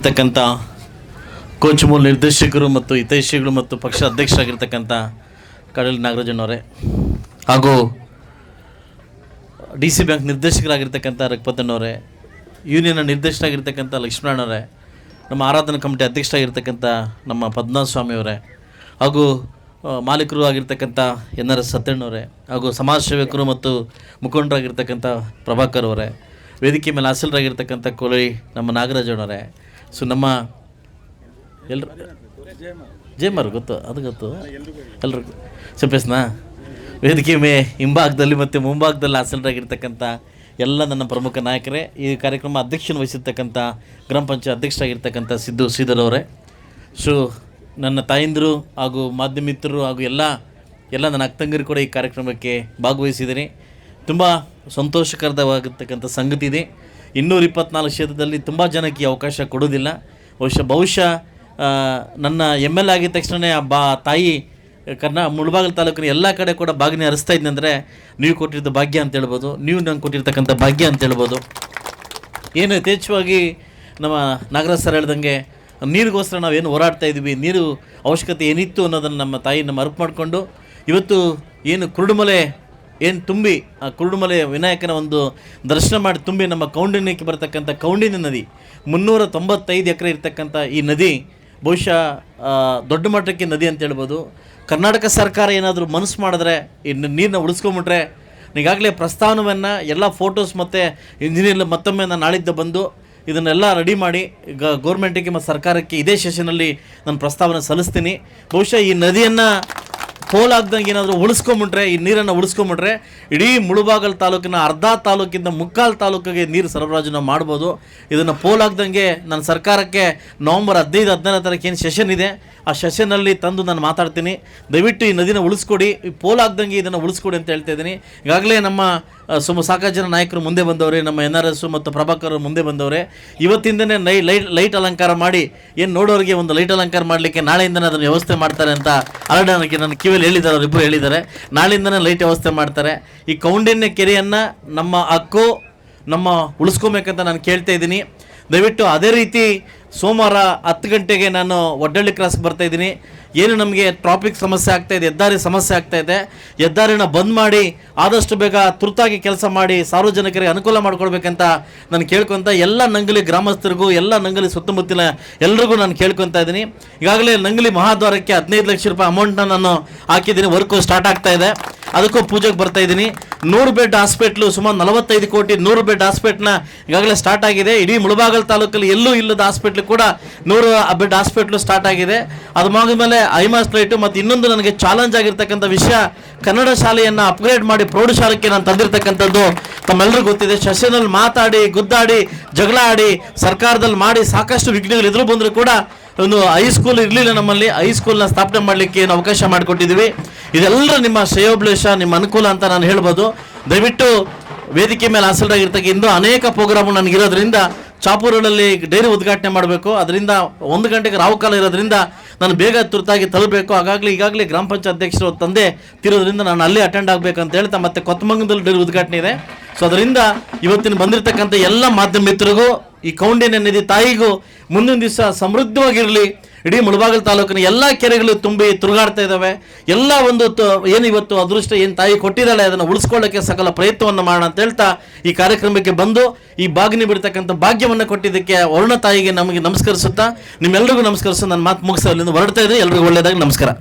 ಇರ್ತಕ್ಕಂಥ ಕೋಚ್ ಮೂಲ ನಿರ್ದೇಶಕರು ಮತ್ತು ಹಿತೈಷಿಗಳು ಮತ್ತು ಪಕ್ಷ ಅಧ್ಯಕ್ಷರಾಗಿರ್ತಕ್ಕಂಥ ಕಡಲ್ ನಾಗರಾಜನವರೇ. ಹಾಗೂ ಡಿ ಸಿ ಬ್ಯಾಂಕ್ ನಿರ್ದೇಶಕರಾಗಿರ್ತಕ್ಕಂಥ ರಘುಪತನವರೇ ಯೂನಿಯನ್ನ ನಿರ್ದೇಶಕರಾಗಿರ್ತಕ್ಕಂಥ ಲಕ್ಷ್ಮಣವರೇ ನಮ್ಮ ಆರಾಧನಾ ಕಮಿಟಿ ಅಧ್ಯಕ್ಷರಾಗಿರ್ತಕ್ಕಂಥ ನಮ್ಮ ಪದ್ಮನಾಥ ಸ್ವಾಮಿಯವರೇ ಹಾಗೂ ಮಾಲೀಕರು ಆಗಿರ್ತಕ್ಕಂಥ ಎನ್ ಆರ್ ಎಸ್ ಸತ್ಯಣ್ಣವರೇ, ಹಾಗೂ ಸಮಾಜ ಸೇವಕರು ಮತ್ತು ಮುಖಂಡರಾಗಿರ್ತಕ್ಕಂಥ ಪ್ರಭಾಕರ್ ಅವರೇ, ವೇದಿಕೆ ಮೇಲೆ ಹಾಸಲರಾಗಿರ್ತಕ್ಕಂಥ ಕೋಳಿ ನಮ್ಮ ನಾಗರಾಜನವರೇ ಸೊ ನಮ್ಮ ಎಲ್ರು ಜೇಮರ್ ಗೊತ್ತು, ಅದು ಗೊತ್ತು. ಎಲ್ರು ಚಪ್ಪೇಸ್ನಾ ವೇದಿಕೆ ಮೇ ಹಿಂಭಾಗದಲ್ಲಿ ಮತ್ತು ಮುಂಭಾಗದಲ್ಲಿ ಹಾಸನರಾಗಿರ್ತಕ್ಕಂಥ ಎಲ್ಲ ನನ್ನ ಪ್ರಮುಖ ನಾಯಕರೇ, ಈ ಕಾರ್ಯಕ್ರಮ ಅಧ್ಯಕ್ಷನ ವಹಿಸಿರ್ತಕ್ಕಂಥ, ಗ್ರಾಮ ಪಂಚಾಯತ್ ಅಧ್ಯಕ್ಷರಾಗಿರ್ತಕ್ಕಂಥ ಸಿದ್ದು ಶ್ರೀಧರ್ ಅವರೇ. ಸೊ ನನ್ನ ತಾಯಂದಿರು ಹಾಗೂ ಮಾಧ್ಯಮಿತರು ಹಾಗೂ ಎಲ್ಲ ಎಲ್ಲ ನನ್ನ ಅಕ್ತಂಗರು ಕೂಡ ಈ ಕಾರ್ಯಕ್ರಮಕ್ಕೆ ಭಾಗವಹಿಸಿದ್ದೀನಿ ತುಂಬ ಸಂತೋಷಕರವಾಗಿರ್ತಕ್ಕಂಥ ಸಂಗತಿ ಇದೆ. ಇನ್ನೂರ ಇಪ್ಪತ್ನಾಲ್ಕು ಕ್ಷೇತ್ರದಲ್ಲಿ ತುಂಬ ಜನಕ್ಕೆ ಅವಕಾಶ ಕೊಡೋದಿಲ್ಲ ಬಹುಶಃ ಬಹುಶಃ ನನ್ನ ಎಂ ಎಲ್ ಆಗಿದ ಆ ಬಾ, ತಾಯಿ, ಕರ್ನಾ, ಮುಳಬಾಗಿಲು ತಾಲೂಕಿನ ಎಲ್ಲ ಕಡೆ ಕೂಡ ಬಾಗಿನ ಹರಿಸ್ತಾ ಇದ್ದಂದರೆ ನೀವು ಕೊಟ್ಟಿದ್ದ ಭಾಗ್ಯ ಅಂತ ಹೇಳ್ಬೋದು, ನೀವು ನಂಗೆ ಕೊಟ್ಟಿರ್ತಕ್ಕಂಥ ಭಾಗ್ಯ ಅಂತ ಹೇಳ್ಬೋದು. ಏನು ಯಥೇಚ್ಛವಾಗಿ ನಮ್ಮ ನಾಗರಾಜ್ ಸರ್ ಹೇಳ್ದಂಗೆ, ನೀರಿಗೋಸ್ಕರ ನಾವೇನು ಹೋರಾಡ್ತಾ ಇದ್ವಿ ನೀರು ಅವಶ್ಯಕತೆ ಏನಿತ್ತು ಅನ್ನೋದನ್ನು ನಮ್ಮ ತಾಯಿನ ನಮ್ಮ ಅರ್ಪ ಮಾಡಿಕೊಂಡು, ಇವತ್ತು ಏನು ಕುರುಡುಮಲೆ ಏನು ತುಂಬಿ, ಆ ಕುರುಡುಮಲೆ ವಿನಾಯಕನ ಒಂದು ದರ್ಶನ ಮಾಡಿ ತುಂಬಿ ನಮ್ಮ ಕೌಂಡಿನ್ಯಕ್ಕೆ ಬರತಕ್ಕಂಥ ಕೌಂಡಿನ ನದಿ. ಮುನ್ನೂರ ತೊಂಬತ್ತೈದು ಎಕರೆ ಇರತಕ್ಕಂಥ ಈ ನದಿ ಬಹುಶಃ ದೊಡ್ಡ ಮಟ್ಟಕ್ಕೆ ನದಿ ಅಂತ ಹೇಳ್ಬೋದು. ಕರ್ನಾಟಕ ಸರ್ಕಾರ ಏನಾದರೂ ಮನಸ್ಸು ಮಾಡಿದ್ರೆ, ಈ ನೀರನ್ನ ಉಳಿಸ್ಕೊಂಬಿಟ್ರೆ, ಈಗಾಗಲೇ ಪ್ರಸ್ತಾವನವನ್ನು ಎಲ್ಲ ಫೋಟೋಸ್ ಮತ್ತು ಇಂಜಿನಿಯರ್ ಮತ್ತೊಮ್ಮೆ ನಾನು ನಾಳಿದ್ದು ಬಂದು, ಇದನ್ನೆಲ್ಲ ರೆಡಿ ಮಾಡಿ ಈಗ ಗೌರ್ಮೆಂಟಿಗೆ ಮತ್ತು ಸರ್ಕಾರಕ್ಕೆ ಇದೇ ಸೆಷನಲ್ಲಿ ನಾನು ಪ್ರಸ್ತಾವನೆ ಸಲ್ಲಿಸ್ತೀನಿ. ಬಹುಶಃ ಈ ನದಿಯನ್ನು ಪೋಲಾಗ್ದಂಗೆ ಏನಾದರೂ ಉಳಿಸ್ಕೊಂಬಿಟ್ರೆ, ಈ ನೀರನ್ನು ಉಳಿಸ್ಕೊಂಬಿಟ್ರೆ, ಇಡೀ ಮುಳುಬಾಗಲ್ ತಾಲೂಕಿನ ಅರ್ಧ ತಾಲೂಕಿಂದ ಮುಕ್ಕಾಲು ತಾಲೂಕಿಗೆ ನೀರು ಸರಬರಾಜನ್ನು ಮಾಡ್ಬೋದು. ಇದನ್ನು ಪೋಲಾಗ್ದಂಗೆ ನನ್ನ ಸರ್ಕಾರಕ್ಕೆ ನವಂಬರ್ ಹದಿನೈದು ಹದಿನೈದನೇ ತಾರೀಕು ಏನು ಸೆಷನ್ ಇದೆ, ಆ ಸೆಷನ್ನಲ್ಲಿ ತಂದು ನಾನು ಮಾತಾಡ್ತೀನಿ. ದಯವಿಟ್ಟು ಈ ನದಿನ ಉಳಿಸ್ಕೊಡಿ. ಈ ಪೋಲಾಗ್ದಂಗೆ ಇದನ್ನು ಉಳಿಸ್ಕೊಡಿ ಅಂತ ಹೇಳ್ತಾ ಇದ್ದೀನಿ. ಈಗಾಗಲೇ ನಮ್ಮ ಸುಮ್ಮ ಸುಮ ಸಾಕಷ್ಟು ಜನ ನಾಯಕರು ಮುಂದೆ ಬಂದವರೇ, ನಮ್ಮ ಎನ್ ಆರ್ ಎಸ್ ಮತ್ತು ಪ್ರಭಾಕರ್ ಮುಂದೆ ಬಂದವರೇ. ಇವತ್ತಿಂದನೇ ನೈ, ಲೈಟ್ ಲೈಟ್ ಅಲಂಕಾರ ಮಾಡಿ, ಏನು ನೋಡೋರಿಗೆ ಒಂದು ಲೈಟ್ ಅಲಂಕಾರ ಮಾಡಲಿಕ್ಕೆ ನಾಳೆಯಿಂದನೇ ಅದನ್ನು ವ್ಯವಸ್ಥೆ ಮಾಡ್ತಾರೆ ಅಂತ ಅರಡನಕ್ಕೆ ನನ್ನ ಕಿವಿಯಲ್ಲಿ ಹೇಳಿದ್ದಾರೆ ಅವರಿಬ್ಬರು ಹೇಳಿದ್ದಾರೆ. ನಾಳೆಯಿಂದನೇ ಲೈಟ್ ವ್ಯವಸ್ಥೆ ಮಾಡ್ತಾರೆ. ಈ ಕೌಂಡಿನ್ಯ ಕೆರೆಯನ್ನು ನಮ್ಮ ಹಕ್ಕು, ನಮ್ಮ ಉಳಿಸ್ಕೊಬೇಕಂತ ನಾನು ಕೇಳ್ತಾ ಇದ್ದೀನಿ. ದಯವಿಟ್ಟು ಅದೇ ರೀತಿ ಸೋಮವಾರ ಹತ್ತು ಗಂಟೆಗೆ ನಾನು ಒಡ್ಡಳ್ಳಿ ಕ್ರಾಸ್ಗೆ ಬರ್ತಾ ಇದ್ದೀನಿ. ಏನು ನಮಗೆ ಟ್ರಾಫಿಕ್ ಸಮಸ್ಯೆ ಆಗ್ತಾ ಇದೆ, ಹೆದ್ದಾರಿ ಸಮಸ್ಯೆ ಆಗ್ತಾ ಇದೆ, ಹೆದ್ದಾರಿನ ಬಂದ್ ಮಾಡಿ ಆದಷ್ಟು ಬೇಗ ತುರ್ತಾಗಿ ಕೆಲಸ ಮಾಡಿ ಸಾರ್ವಜನಿಕರಿಗೆ ಅನುಕೂಲ ಮಾಡ್ಕೊಳ್ಬೇಕಂತ ನಾನು ಕೇಳ್ಕೊಂತ ಎಲ್ಲ ನಂಗಲಿ ಗ್ರಾಮಸ್ಥರಿಗೂ, ಎಲ್ಲ ನಂಗಲಿ ಸುತ್ತಮುತ್ತಲಿನ ಎಲ್ರಿಗೂ ನಾನು ಕೇಳ್ಕೊತಾ ಇದ್ದೀನಿ. ಈಗಾಗಲೇ ನಂಗಲಿ ಮಹಾದ್ವಾರಕ್ಕೆ ಹದಿನೈದು ಲಕ್ಷ ರೂಪಾಯಿ ಅಮೌಂಟ್ನ ನಾನು ಹಾಕಿದ್ದೀನಿ. ವರ್ಕು ಸ್ಟಾರ್ಟ್ ಆಗ್ತಾ ಇದೆ. ಅದಕ್ಕೂ ಪೂಜೆಗೆ ಬರ್ತಾ ಇದ್ದೀನಿ. ನೂರು ಬೆಡ್ ಹಾಸ್ಪಿಟ್ಲು, ಸುಮಾರು ನಲವತ್ತೈದು ಕೋಟಿ ನೂರು ಬೆಡ್ ಹಾಸ್ಪಿಟ್ಲ್ನ ಈಗಾಗಲೇ ಸ್ಟಾರ್ಟ್ ಆಗಿದೆ. ಇಡೀ ಮುಳಬಾಗಲ್ ತಾಲೂಕಲ್ಲಿ ಎಲ್ಲೂ ಇಲ್ಲದ ಹಾಸ್ಪಿಟ್ಲ್ ಕೂಡ ನೂರು ಬೆಡ್ ಹಾಸ್ಪಿಟ್ಲು ಸ್ಟಾರ್ಟ್ ಆಗಿದೆ. ಅದು ಮುಗಿದ ಮೇಲೆ ಐಮಾಸ್ ಲೈಟು ಮತ್ತು ಇನ್ನೊಂದು ನನಗೆ ಚಾಲೆಂಜ್ ಆಗಿರ್ತಕ್ಕಂಥ ವಿಷಯ, ಕನ್ನಡ ಶಾಲೆಯನ್ನು ಅಪ್ಗ್ರೇಡ್ ಮಾಡಿ ಪ್ರೌಢಶಾಲೆಗೆ ನಾನು ತಂದಿರ್ತಕ್ಕಂಥದ್ದು ತಮ್ಮೆಲ್ಲರಿಗೂ ಗೊತ್ತಿದೆ. ಸೆಷನಲ್ಲಿ ಮಾತಾಡಿ, ಗುದ್ದಾಡಿ, ಜಗಳ ಆಡಿ, ಸರ್ಕಾರದಲ್ಲಿ ಮಾಡಿ ಸಾಕಷ್ಟು ವಿಘ್ನಗಳು ಎದುರು ಬಂದರೂ ಕೂಡ ಒಂದು ಹೈಸ್ಕೂಲ್ ಇರಲಿಲ್ಲ ನಮ್ಮಲ್ಲಿ ಹೈಸ್ಕೂಲ್ನ ಸ್ಥಾಪನೆ ಮಾಡಲಿಕ್ಕೆ ಏನು ಅವಕಾಶ ಮಾಡಿಕೊಟ್ಟಿದ್ದೀವಿ. ಇದೆಲ್ಲ ನಿಮ್ಮ ಶ್ರೇಯೋಭಿಲಾಷ ನಿಮ್ಮ ಅನುಕೂಲ ಅಂತ ನಾನು ಹೇಳ್ಬೋದು. ದಯವಿಟ್ಟು ವೇದಿಕೆ ಮೇಲೆ ಇನ್ನೂ ಅನೇಕ ಪ್ರೋಗ್ರಾಮು ನನಗಿರೋದ್ರಿಂದ ಚಾಪೂರಲ್ಲಿ ಡೈರಿ ಉದ್ಘಾಟನೆ ಮಾಡಬೇಕು. ಅದರಿಂದ ಒಂದು ಗಂಟೆಗೆ ರಾವು ಕಾಲ ಇರೋದ್ರಿಂದ ನಾನು ಬೇಗ ತುರ್ತಾಗಿ ತಲುಪಬೇಕು. ಹಾಗಾಗಲಿ ಈಗಾಗಲೇ ಗ್ರಾಮ ಪಂಚಾಯತ್ ಅಧ್ಯಕ್ಷರು ತಂದೆ ತಿರೋದ್ರಿಂದ ನಾನು ಅಲ್ಲೇ ಅಟೆಂಡ್ ಆಗಬೇಕು ಅಂತ ಹೇಳ್ತಾ ಮತ್ತೆ ಕೊತ್ತಮಂಗದಲ್ಲಿ ಡೈರಿ ಉದ್ಘಾಟನೆ ಇದೆ. ಸೊ ಅದರಿಂದ ಇವತ್ತಿನ ಬಂದಿರತಕ್ಕಂಥ ಎಲ್ಲ ಮಾಧ್ಯಮ ಮಿತ್ರರಿಗೂ ಈ ಕೌಂಡಿನ ನದಿ ತಾಯಿಗೂ ಮುಂದಿನ ದಿವಸ ಸಮೃದ್ಧವಾಗಿರಲಿ. ಇಡೀ ಮುಳಬಾಗಲು ತಾಲೂಕಿನ ಎಲ್ಲ ಕೆರೆಗಳು ತುಂಬಿ ತಿರುಗಾಡ್ತಾ ಇದ್ದಾವೆ ಎಲ್ಲ ಒಂದು ಏನು ಇವತ್ತು ಅದೃಷ್ಟ, ಏನು ತಾಯಿ ಕೊಟ್ಟಿದ್ದಾಳೆ, ಅದನ್ನು ಉಳಿಸ್ಕೊಳ್ಳೋಕ್ಕೆ ಸಕಲ ಪ್ರಯತ್ನವನ್ನು ಮಾಡೋಣ ಅಂತ ಹೇಳ್ತಾ ಈ ಕಾರ್ಯಕ್ರಮಕ್ಕೆ ಬಂದು ಈ ಬಾಗಿನಿ ಬಿಡ್ತಕ್ಕಂಥ ಭಾಗ್ಯವನ್ನು ಕೊಟ್ಟಿದ್ದಕ್ಕೆ ವರುಣ ತಾಯಿಗೆ ನಮಗೆ ನಮಸ್ಕರಿಸುತ್ತಾ ನಿಮ್ಮೆಲ್ಲರಿಗೂ ನಮಸ್ಕರಿಸು ನನ್ನ ಮಾತು ಮುಗಿಸೋ ಹೊರಡ್ತಾ ಇದ್ದೀನಿ. ಎಲ್ರಿಗೂ ಒಳ್ಳೆಯದಾಗಿ ನಮಸ್ಕಾರ.